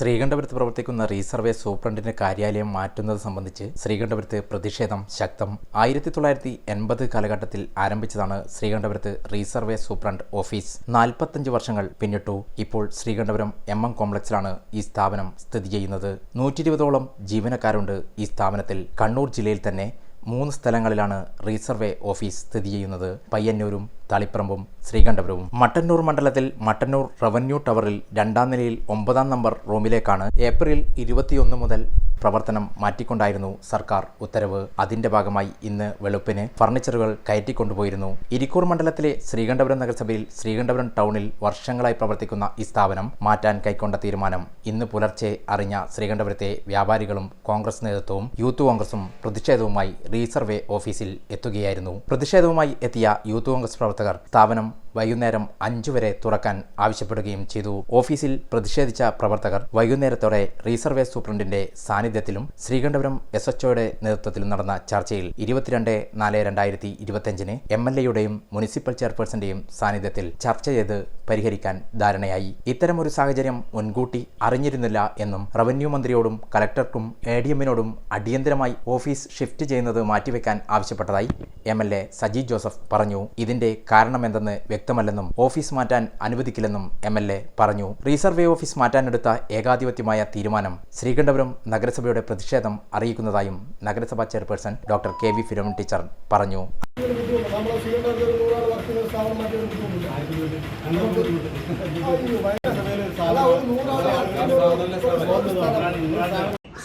ശ്രീകണ്ഠപുരത്ത് പ്രവർത്തിക്കുന്ന റീസർവേ സൂപ്രണ്ടിന്റെ കാര്യാലയം മാറ്റുന്നത് സംബന്ധിച്ച് ശ്രീകണ്ഠപുരത്ത് പ്രതിഷേധം ശക്തം. ആയിരത്തി തൊള്ളായിരത്തി എൺപത് കാലഘട്ടത്തിൽ ആരംഭിച്ചതാണ് ശ്രീകണ്ഠപുരത്ത് റീസർവേ സൂപ്രണ്ട് ഓഫീസ്. നാൽപ്പത്തഞ്ച് വർഷങ്ങൾ പിന്നിട്ടു. ഇപ്പോൾ ശ്രീകണ്ഠപുരം എം എം കോംപ്ലക്സിലാണ് ഈ സ്ഥാപനം സ്ഥിതി ചെയ്യുന്നത്. നൂറ്റി ഇരുപതോളം ജീവനക്കാരുണ്ട് ഈ സ്ഥാപനത്തിൽ. കണ്ണൂർ ജില്ലയിൽ തന്നെ മൂന്ന് സ്ഥലങ്ങളിലാണ് റീസർവേ ഓഫീസ് സ്ഥിതി ചെയ്യുന്നത്. പയ്യന്നൂരും തളിപ്പറമ്പും ശ്രീകണ്ഠപുരവും. മട്ടന്നൂർ മണ്ഡലത്തിൽ മട്ടന്നൂർ റവന്യൂ ടവറിൽ രണ്ടാം നിലയിൽ ഒമ്പതാം നമ്പർ റൂമിലേക്കാണ് ഏപ്രിൽ ഇരുപത്തിയൊന്ന് മുതൽ പ്രവർത്തനം മാറ്റിക്കൊണ്ടായിരുന്നു സർക്കാർ. ഉത്തരവ് അതിന്റെ ഭാഗമായി ഇന്ന് വെളുപ്പിന് ഫർണിച്ചറുകൾ കയറ്റിക്കൊണ്ടുപോയിരുന്നു. ഇരിക്കൂർ മണ്ഡലത്തിലെ ശ്രീകണ്ഠപുരം നഗരസഭയിൽ ശ്രീകണ്ഠപുരം ടൗണിൽ വർഷങ്ങളായി പ്രവർത്തിക്കുന്ന ഈ സ്ഥാപനം മാറ്റാൻ കൈക്കൊണ്ട തീരുമാനം ഇന്ന് പുലർച്ചെ അറിഞ്ഞ ശ്രീകണ്ഠപുരത്തെ വ്യാപാരികളും കോൺഗ്രസ് നേതൃത്വവും യൂത്ത് കോൺഗ്രസും പ്രതിഷേധവുമായി റീസർവേ ഓഫീസിൽ എത്തുകയായിരുന്നു. പ്രതിഷേധവുമായി എത്തിയ യൂത്ത് കോൺഗ്രസ് പ്രവർത്തകർ സ്ഥാപനം വൈകുന്നേരം അഞ്ചു വരെ തുറക്കാൻ ആവശ്യപ്പെടുകയും ചെയ്തു. ഓഫീസിൽ പ്രതിഷേധിച്ച പ്രവർത്തകർ വൈകുന്നേരത്തോടെ റീസർവേ സൂപ്രണ്ടിന്റെ സാന്നിധ്യത്തിലും ശ്രീകണ്ഠപുരം എസ് എച്ച്ഒയുടെ നേതൃത്വത്തിലും നടന്ന ചർച്ചയിൽ ഇരുപത്തിരണ്ട് നാല് രണ്ടായിരത്തി ഇരുപത്തിയഞ്ചിന് എം എൽ എയുടെയും മുനിസിപ്പൽ ചെയർപേഴ്സന്റെയും സാന്നിധ്യത്തിൽ ചർച്ച ചെയ്ത് പരിഹരിക്കാൻ ധാരണയായി. ഇത്തരമൊരു സാഹചര്യം മുൻകൂട്ടി അറിഞ്ഞിരുന്നില്ല എന്നും റവന്യൂ മന്ത്രിയോടും കലക്ടർക്കും എ ഡി എമ്മിനോടും അടിയന്തരമായി ഓഫീസ് ഷിഫ്റ്റ് ചെയ്യുന്നത് മാറ്റിവെക്കാൻ ആവശ്യപ്പെട്ടതായി M L A Saji Joseph പറഞ്ഞു. ഇതിന്റെ കാരണമെന്തെന്ന് വ്യക്തമല്ലെന്നും ഓഫീസ് മാറ്റാൻ അനുവദിക്കില്ലെന്നും എം എൽ എ പറഞ്ഞു. റീസർവേ ഓഫീസ് മാറ്റാനെടുത്ത ഏകാധിപത്യമായ തീരുമാനം ശ്രീകണ്ഠപുരം നഗരസഭയുടെ പ്രതിഷേധം അറിയിക്കുന്നതായും നഗരസഭാ chairperson doctor K. V. Philomina teacher പറഞ്ഞു.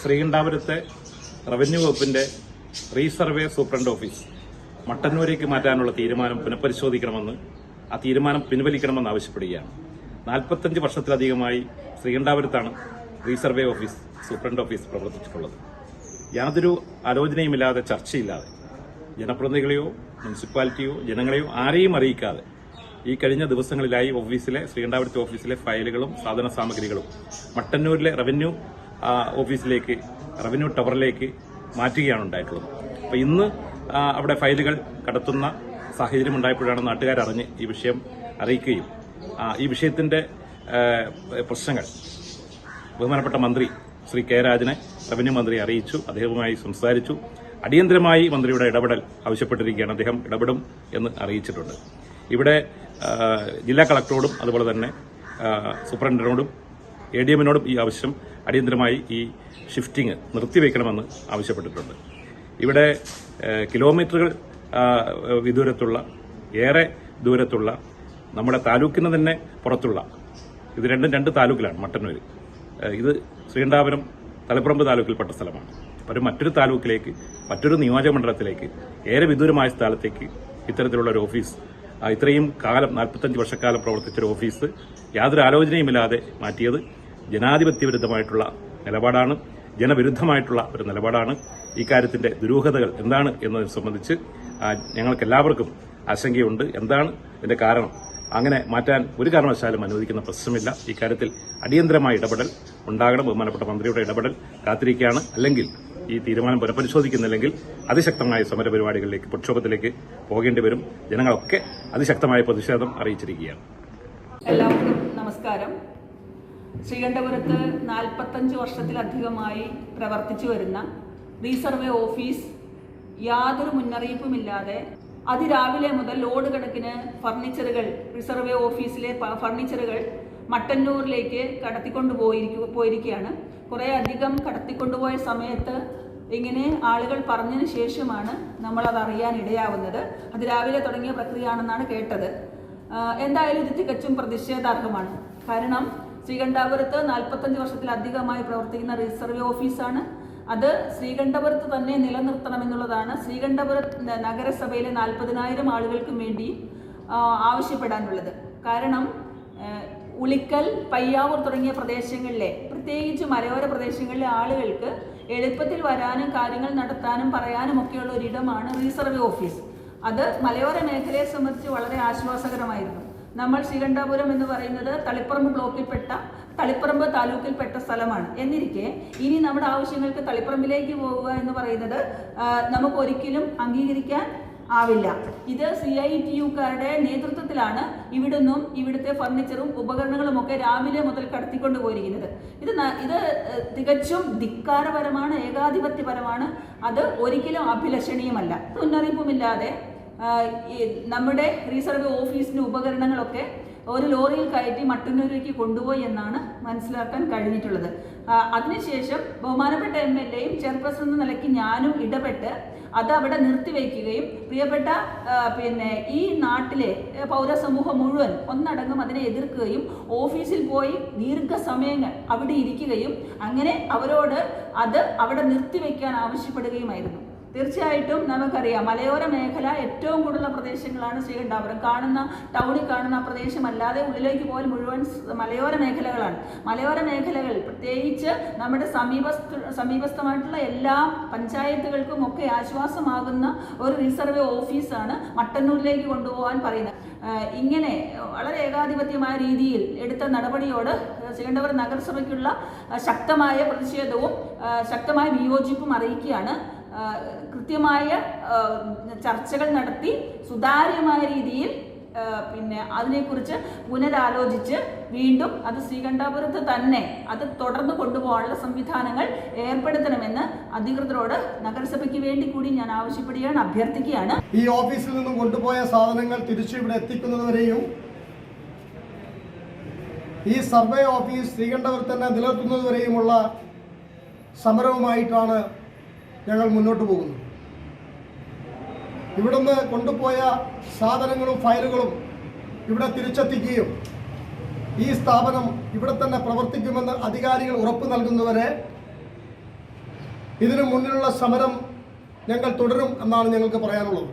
ശ്രീകണ്ഠാപുരത്തെ റവന്യൂ വകുപ്പിന്റെ റീസർവേ സൂപ്രണ്ട് ഓഫീസ് മട്ടന്നൂരേക്ക് മാറ്റാനുള്ള തീരുമാനം പുനഃപരിശോധിക്കണമെന്ന് ആ തീരുമാനം പിൻവലിക്കണമെന്ന് ആവശ്യപ്പെടുകയാണ്. നാൽപ്പത്തഞ്ച് വർഷത്തിലധികമായി ശ്രീകണ്ഠാപുരത്താണ് റീസർവേ ഓഫീസ് സൂപ്രണ്ട് ഓഫീസ് പ്രവർത്തിച്ചിട്ടുള്ളത്. യാതൊരു ആലോചനയുമില്ലാതെ ചർച്ചയില്ലാതെ ജനപ്രതിനിധികളെയോ മുനിസിപ്പാലിറ്റിയോ ജനങ്ങളെയോ ആരെയും അറിയിക്കാതെ ഈ കഴിഞ്ഞ ദിവസങ്ങളിലായി ഓഫീസിലെ ശ്രീകണ്ഠാപുരത്തെ ഓഫീസിലെ ഫയലുകളും സാധന സാമഗ്രികളും മട്ടന്നൂരിലെ റവന്യൂ ഓഫീസിലേക്ക് റവന്യൂ ടവറിലേക്ക് മാറ്റുകയാണ് ഉണ്ടായിട്ടുള്ളത്. അപ്പോൾ ഇന്ന് അവിടെ ഫയലുകൾ കടത്തുന്ന സാഹചര്യം ഉണ്ടായപ്പോഴാണ് നാട്ടുകാർ അറിഞ്ഞ് ഈ വിഷയം അറിയിക്കുകയും ഈ വിഷയത്തിന്റെ പ്രശ്നങ്ങൾ ബഹുമാനപ്പെട്ട മന്ത്രി ശ്രീ കെ രാജനെ റവന്യൂ മന്ത്രി അറിയിച്ചു അദ്ദേഹവുമായി സംസാരിച്ചു. അടിയന്തരമായി മന്ത്രിയുടെ ഇടപെടൽ ആവശ്യപ്പെട്ടിരിക്കുകയാണ് അദ്ദേഹം ഇടപെടും എന്ന് അറിയിച്ചിട്ടുണ്ട്. ഇവിടെ ജില്ലാ കളക്ടറോടും അതുപോലെ തന്നെ സൂപ്രണ്ടിനോടും എ ഡി എമ്മിനോടും ഈ ആവശ്യം അടിയന്തരമായി ഈ ഷിഫ്റ്റിംഗ് നിർത്തിവെക്കണമെന്ന് ആവശ്യപ്പെട്ടിട്ടുണ്ട്. ഇവിടെ കിലോമീറ്ററുകൾ വിദൂരത്തുള്ള ഏറെ ദൂരത്തുള്ള നമ്മുടെ താലൂക്കിന് തന്നെ പുറത്തുള്ള ഇത് രണ്ടും രണ്ട് താലൂക്കിലാണ് മട്ടന്നൂർ ഇത് ശ്രീണ്ടാപുരം തലപ്പറമ്പ് താലൂക്കിൽപ്പെട്ട സ്ഥലമാണ്. അപ്പോൾ മറ്റൊരു താലൂക്കിലേക്ക് മറ്റൊരു നിയോജകമണ്ഡലത്തിലേക്ക് ഏറെ വിദൂരമായ സ്ഥലത്തേക്ക് ഇത്തരത്തിലുള്ള ഒരു ഓഫീസ് ഇത്രയും കാലം നാൽപ്പത്തഞ്ച് വർഷക്കാലം പ്രവർത്തിച്ച ഒരു ഓഫീസ് യാതൊരു ആലോചനയുമില്ലാതെ മാറ്റിയത് ജനാധിപത്യ വിരുദ്ധമായിട്ടുള്ള നിലപാടാണ് ജനവിരുദ്ധമായിട്ടുള്ള ഒരു നിലപാടാണ്. ഇക്കാര്യത്തിന്റെ ദുരൂഹതകൾ എന്താണ് എന്നതിനെ സംബന്ധിച്ച് ഞങ്ങൾക്ക് എല്ലാവർക്കും ആശങ്കയുണ്ട്. എന്താണ് ഇതിന്റെ കാരണം? അങ്ങനെ മാറ്റാൻ ഒരു കാരണവശാലും അനുവദിക്കുന്ന പ്രശ്നമില്ല. ഇക്കാര്യത്തിൽ അടിയന്തരമായ ഇടപെടൽ ഉണ്ടാകണം. ബഹുമാനപ്പെട്ട മന്ത്രിയുടെ ഇടപെടൽ കാത്തിരിക്കുകയാണ്. അല്ലെങ്കിൽ ഈ തീരുമാനം പുനഃപരിശോധിക്കുന്നില്ലെങ്കിൽ അതിശക്തമായ സമരപരിപാടികളിലേക്ക് പ്രക്ഷോഭത്തിലേക്ക് പോകേണ്ടി വരും. ജനങ്ങളൊക്കെ അതിശക്തമായ പ്രതിഷേധം അറിയിച്ചിരിക്കുകയാണ്. എല്ലാവർക്കും നമസ്കാരം. ശ്രീകണ്ഠപുരത്ത് നാൽപ്പത്തഞ്ച് വർഷത്തിലധികമായി പ്രവർത്തിച്ചു വരുന്ന റീസർവേ ഓഫീസ് യാതൊരു മുന്നറിയിപ്പുമില്ലാതെ അതിരാവിലെ മുതൽ ലോഡ് കണക്കിന് ഫർണിച്ചറുകൾ റിസർവേ ഓഫീസിലെ ഫർണിച്ചറുകൾ മട്ടന്നൂരിലേക്ക് കടത്തിക്കൊണ്ടു പോയിരിക്കു പോയിരിക്കുകയാണ്. കുറേ അധികം കടത്തിക്കൊണ്ടുപോയ സമയത്ത് ഇങ്ങനെ ആളുകൾ പറഞ്ഞതിന് ശേഷമാണ് നമ്മളത് അറിയാൻ ഇടയാവുന്നത് അത് രാവിലെ തുടങ്ങിയ പ്രക്രിയയാണെന്നാണ് കേട്ടത്. എന്തായാലും ഇത് തികച്ചും പ്രതിഷേധാർഹമാണ്. കാരണം ശ്രീകണ്ഠാപുരത്ത് നാൽപ്പത്തഞ്ച് വർഷത്തിലധികമായി പ്രവർത്തിക്കുന്ന റിസർവേ ഓഫീസാണ്. അത് ശ്രീകണ്ഠപുരത്ത് തന്നെ നിലനിർത്തണമെന്നുള്ളതാണ് ശ്രീകണ്ഠപുരം നഗരസഭയിലെ നാൽപ്പതിനായിരം ആളുകൾക്കും വേണ്ടി ആവശ്യപ്പെടാനുള്ളത്. കാരണം ഉളിക്കൽ പയ്യാവൂർ തുടങ്ങിയ പ്രദേശങ്ങളിലെ പ്രത്യേകിച്ച് മലയോര പ്രദേശങ്ങളിലെ ആളുകൾക്ക് എളുപ്പത്തിൽ വരാനും കാര്യങ്ങൾ നടത്താനും പറയാനും ഒക്കെയുള്ള ഒരിടമാണ് റീസർവേ ഓഫീസ്. അത് മലയോര മേഖലയെ സംബന്ധിച്ച് വളരെ ആശ്വാസകരമായിരുന്നു. നമ്മൾ ശ്രീകണ്ഠാപുരം എന്ന് പറയുന്നത് തളിപ്പറമ്പ് ബ്ലോക്കിൽപ്പെട്ട തളിപ്പറമ്പ് താലൂക്കിൽപ്പെട്ട സ്ഥലമാണ്. എന്നിരിക്കെ ഇനി നമ്മുടെ ആവശ്യങ്ങൾക്ക് തളിപ്പറമ്പിലേക്ക് പോവുക എന്ന് പറയുന്നത് നമുക്ക് ഒരിക്കലും അംഗീകരിക്കാൻ ആവില്ല. ഇത് സി ഐ ടി യുക്കാരുടെ നേതൃത്വത്തിലാണ് ഇവിടുന്നും ഇവിടുത്തെ ഫർണിച്ചറും ഉപകരണങ്ങളും ഒക്കെ രാവിലെ മുതൽ കടത്തിക്കൊണ്ട് പോയിരിക്കുന്നത് ഇത് ഇത് തികച്ചും ധിക്കാരപരമാണ് ഏകാധിപത്യപരമാണ്. അത് ഒരിക്കലും അഭിലഷണീയമല്ല. മുന്നറിയിപ്പുമില്ലാതെ നമ്മുടെ റീസർവ് ഓഫീസിന്റെ ഉപകരണങ്ങളൊക്കെ ഒരു ലോറിയിൽ കയറ്റി മട്ടന്നൂരേക്ക് കൊണ്ടുപോയി എന്നാണ് മനസ്സിലാക്കാൻ കഴിഞ്ഞിട്ടുള്ളത്. അതിനുശേഷം ബഹുമാനപ്പെട്ട എം എൽ എയും ചെയർപേഴ്സൺ എന്ന നിലയ്ക്ക് ഞാനും ഇടപെട്ട് അത് അവിടെ നിർത്തിവെക്കുകയും പ്രിയപ്പെട്ട പിന്നെ ഈ നാട്ടിലെ പൗരസമൂഹം മുഴുവൻ ഒന്നടങ്കം അതിനെ എതിർക്കുകയും ഓഫീസിൽ പോയി ദീർഘസമയങ്ങൾ അവിടെ ഇരിക്കുകയും അങ്ങനെ അവരോട് അത് അവിടെ നിർത്തിവെക്കാൻ ആവശ്യപ്പെടുകയുമായിരുന്നു. തീർച്ചയായിട്ടും നമുക്കറിയാം. മലയോര മേഖല ഏറ്റവും കൂടുതലുള്ള പ്രദേശങ്ങളാണ് ശ്രീകണ്ഠാപുരം. കാണുന്ന ടൗണിൽ കാണുന്ന പ്രദേശമല്ലാതെ ഉള്ളിലേക്ക് പോലും മുഴുവൻ മലയോര മേഖലകളാണ്. മലയോര മേഖലകൾ പ്രത്യേകിച്ച് നമ്മുടെ സമീപസ്ഥ സമീപസ്ഥമായിട്ടുള്ള എല്ലാ പഞ്ചായത്തുകൾക്കും ഒക്കെ ആശ്വാസമാകുന്ന ഒരു റിസർവേ ഓഫീസാണ് മട്ടന്നൂരിലേക്ക് കൊണ്ടുപോകാൻ പറയുന്നത്. ഇങ്ങനെ വളരെ ഏകാധിപത്യമായ രീതിയിൽ എടുത്ത നടപടിയോട് ശ്രീകണ്ഠപുരം നഗരസഭയ്ക്കുള്ള ശക്തമായ പ്രതിഷേധവും ശക്തമായ വിയോജിപ്പും അറിയിക്കുകയാണ്. കൃത്യമായ ചർച്ചകൾ നടത്തി സുതാര്യമായ രീതിയിൽ പിന്നെ അതിനെക്കുറിച്ച് പുനരാലോചിച്ച് വീണ്ടും അത് ശ്രീകണ്ഠാപുരത്ത് തന്നെ അത് തുടർന്ന് കൊണ്ടുപോകാനുള്ള സംവിധാനങ്ങൾ ഏർപ്പെടുത്തണമെന്ന് അധികൃതരോട് നഗരസഭയ്ക്ക് വേണ്ടി കൂടി ഞാൻ ആവശ്യപ്പെടുകയാണ് അഭ്യർത്ഥിക്കുകയാണ്. ഈ ഓഫീസിൽ നിന്നും കൊണ്ടുപോയ സാധനങ്ങൾ തിരിച്ചു ഇവിടെ എത്തിക്കുന്നതുവരെയും ഈ സർവേ ഓഫീസ് ശ്രീകണ്ഠപുരത്ത് തന്നെ നിലനിർത്തുന്നതുവരെയുമുള്ള സമരവുമായിട്ടാണ് ഞങ്ങൾ മുന്നോട്ട് പോകുന്നു. ഇവിടുന്ന് കൊണ്ടുപോയ സാധനങ്ങളും ഫയലുകളും ഇവിടെ തിരിച്ചെത്തിക്കുകയും ഈ സ്ഥാപനം ഇവിടെ തന്നെ പ്രവർത്തിക്കുമെന്ന് അധികാരികൾ ഉറപ്പ് നൽകുന്നവരെ ഇതിനു മുന്നിലുള്ള സമരം ഞങ്ങൾ തുടരും എന്നാണ് ഞങ്ങൾക്ക് പറയാനുള്ളത്.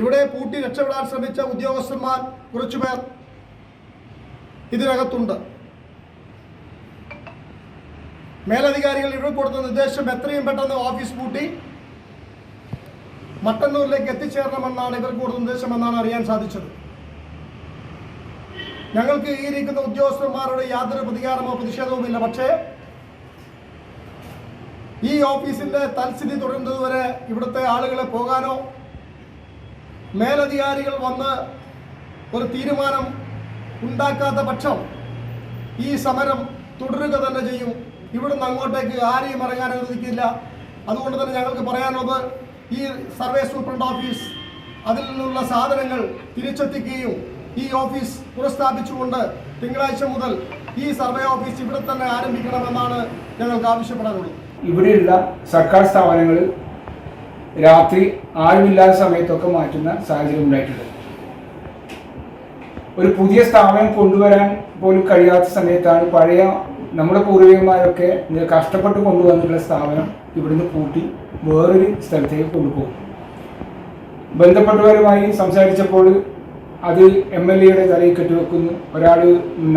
ഇവിടെ പൂട്ടി രക്ഷപ്പെടാൻ ശ്രമിച്ച ഉദ്യോഗസ്ഥന്മാർ കുറച്ചുപേർ ഇതിനകത്തുണ്ട്. മേലധികാരികൾ ഇവിടെ കൊടുത്ത നിർദ്ദേശം എത്രയും പെട്ടെന്ന് ഓഫീസ് പൂട്ടി. മട്ടന്നൂരിലേക്ക് എത്തിച്ചേരണമെന്നാണ് ഇവർക്ക് കൊടുത്ത നിർദ്ദേശം എന്നാണ് അറിയാൻ സാധിച്ചത്. ഞങ്ങൾക്ക് ഈ ഇരിക്കുന്ന ഉദ്യോഗസ്ഥന്മാരുടെ യാതൊരു പ്രതികാരമോ പ്രതിഷേധവുമില്ല പക്ഷേ ഈ ഓഫീസിന്റെ തൽസ്ഥിതി തുടരുന്നതുവരെ ഇവിടുത്തെ ആളുകളെ പോകാനോ മേലധികാരികൾ വന്ന് ഒരു തീരുമാനം ഉണ്ടാക്കാത്ത പക്ഷം ഈ സമരം തുടരുക തന്നെ ചെയ്യും. ഇവിടുന്ന് അങ്ങോട്ടേക്ക് ആരെയും ഇറങ്ങാൻ അനുവദിക്കില്ല. അതുകൊണ്ട് തന്നെ ഞങ്ങൾക്ക് പറയാനുള്ളത് ഈ സർവേ സൂപ്രണ്ട് ഓഫീസ് അതിൽ നിന്നുള്ള സാധനങ്ങൾ തിരിച്ചെത്തിക്കുകയും ഈ ഓഫീസ് പുനഃസ്ഥാപിച്ചുകൊണ്ട് തിങ്കളാഴ്ച മുതൽ ഈ സർവേ ഓഫീസ് ഇവിടെ തന്നെ ആരംഭിക്കണമെന്നാണ് ഞങ്ങൾക്ക് ആവശ്യപ്പെടാനുള്ളത്. ഇവിടെയുള്ള സർക്കാർ സ്ഥാപനങ്ങളിൽ രാത്രി ആരുമില്ലാത്ത സമയത്തൊക്കെ മാറ്റുന്ന സാഹചര്യം ഉണ്ടായിട്ടുണ്ട്. ഒരു പുതിയ സ്ഥാപനം കൊണ്ടുവരാൻ പോലും കഴിയാത്ത സമയത്താണ് പഴയ നമ്മുടെ പൂർവികന്മാരൊക്കെ കഷ്ടപ്പെട്ട് കൊണ്ടുവന്നിട്ടുള്ള സ്ഥാപനം ഇവിടുന്ന് പൂട്ടി വേറൊരു സ്ഥലത്തേക്ക് കൊണ്ടുപോകും. ബന്ധപ്പെട്ടവരുമായി സംസാരിച്ചപ്പോൾ അത് എം എൽ എയുടെ തലയിൽ കെട്ടിവെക്കുന്നു ഒരാൾ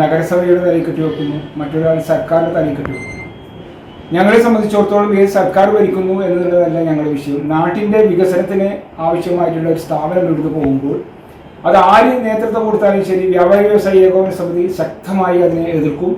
നഗരസഭയുടെ തലയിൽ കെട്ടിവെക്കുന്നു മറ്റൊരാൾ സർക്കാരിന്റെ തലയിൽ കെട്ടിവെക്കുന്നു. ഞങ്ങളെ സംബന്ധിച്ചിടത്തോളം ഏത് സർക്കാർ ഭരിക്കുന്നു എന്നുള്ളതല്ല ഞങ്ങളുടെ വിഷയം. നാട്ടിന്റെ വികസനത്തിന് ആവശ്യമായിട്ടുള്ള ഒരു സ്ഥാപനം ഇവിടുന്ന് പോകുമ്പോൾ അത് ആര് നേതൃത്വം കൊടുത്താലും ശരി വ്യാപാരി വ്യവസായ ഏകോപന സമിതി ശക്തമായി അതിനെ എതിർക്കും.